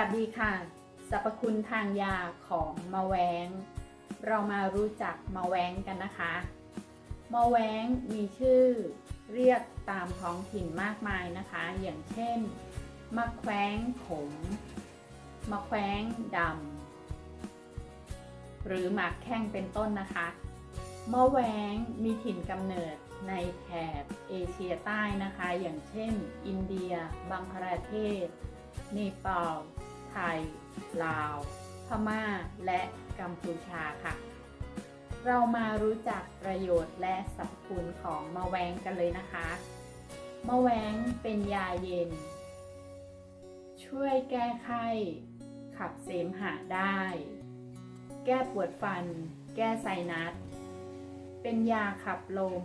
วัสดีค่ะสรรพคุณทางยาของมะแวง เรามารู้จักมะแวงกันนะคะมะแวงมีชื่อเรียกตามท้องถิ่นมากมายนะคะ อย่างเช่นมะแขวงขมมะแขวงดำหรือหมากแข้งเป็นต้นนะคะมะแวงมีถิ่นกำเนิดในแถบเอเชียใต้นะคะ อย่างเช่น อินเดีย บังคลาเทศเนปาล ไทย ลาว พม่า และกัมพูชาค่ะ เรามารู้จักประโยชน์และสรรพคุณของมะแวงกันเลยนะคะ มะแวงเป็นยาเย็น ช่วยแก้ไข้ ขับเสมหะได้ แก้ปวดฟัน แก้ไซนัส เป็นยาขับลม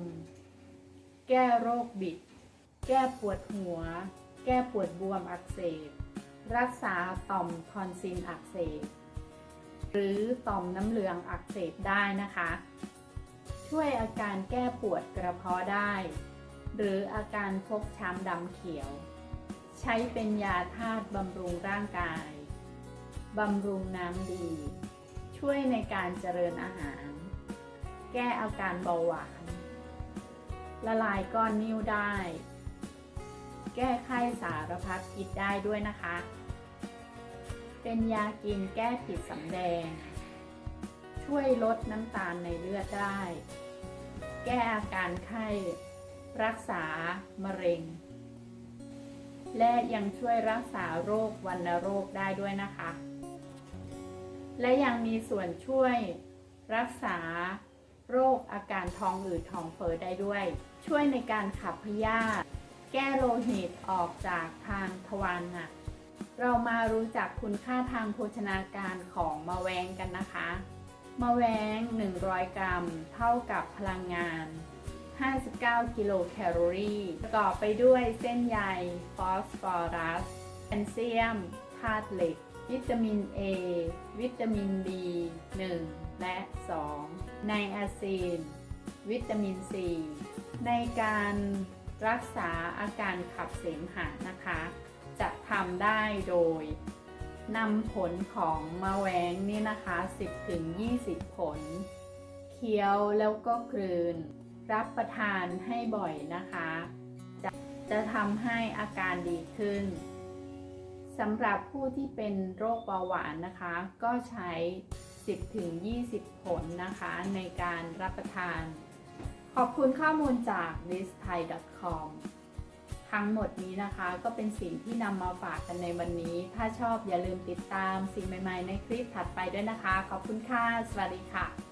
แก้โรคบิด แก้ปวดหัว แก้ปวดบวมอักเสบ รักษาต่อมทอนซิลอักเสบ หรือต่อมน้ำเหลืองอักเสบได้นะคะ ช่วยอาการแก้ปวดกระเพาะได้ หรืออาการฟกช้ำดำเขียว ใช้เป็นยาธาตุบำรุงร่างกายบำรุงน้ำดี ช่วยในการเจริญอาหาร แก้อาการเบาหวาน ละลายก้อนนิ้วได้ แก้ไข้สารพัดพิษได้ด้วยนะคะ เป็นยากินแก้ผิดสำแดง ช่วยลดน้ำตาลในเลือดได้ แก้อาการไข้ รักษามะเร็ง และยังช่วยรักษาโรควัณโรคได้ด้วยนะคะ และยังมีส่วนช่วยรักษาโรคอาการท้องอืดท้องเฟ้อได้ด้วย ช่วยในการขับพยาธิ แก้โลหิตออกจากทางทวารหนัก เรามารู้จักคุณค่าทางโภชนาการของมะแวงกันนะคะ มะแวง 100 กรัม เท่ากับพลังงาน 59 กิโลแคลอรี่ประกอบไปด้วยเส้นใย ฟอสฟอรัส แคลเซียม ธาตุเหล็ก วิตามิน A วิตามิน B 1 และ 2 ไนอาซีน วิตามิน C ในการ รักษาอาการขับเสมหะนะคะ จะทำได้โดยนำผลของมะแวงนี่นะคะ 10-20 ผล เคี้ยวแล้วก็กลืน รับประทานให้บ่อยนะคะ จะจะทำให้อาการดีขึ้นสำหรับผู้ที่เป็นโรคเบาหวานนะคะ ก็ใช้ 10-20 ผลนะคะ ในการรับประทาน ขอบคุณข้อมูลจาก l i s t h a i c o m ทั้งหมดนี้นะคะก็เป็นสิ่งที่นำมาฝากกันในวันนี้ ถ้าชอบอย่าลืมติดตามสิ่งใหม่ ๆ ในคลิปถัดไปด้วยนะคะ ขอบคุณค่ะ สวัสดีค่ะ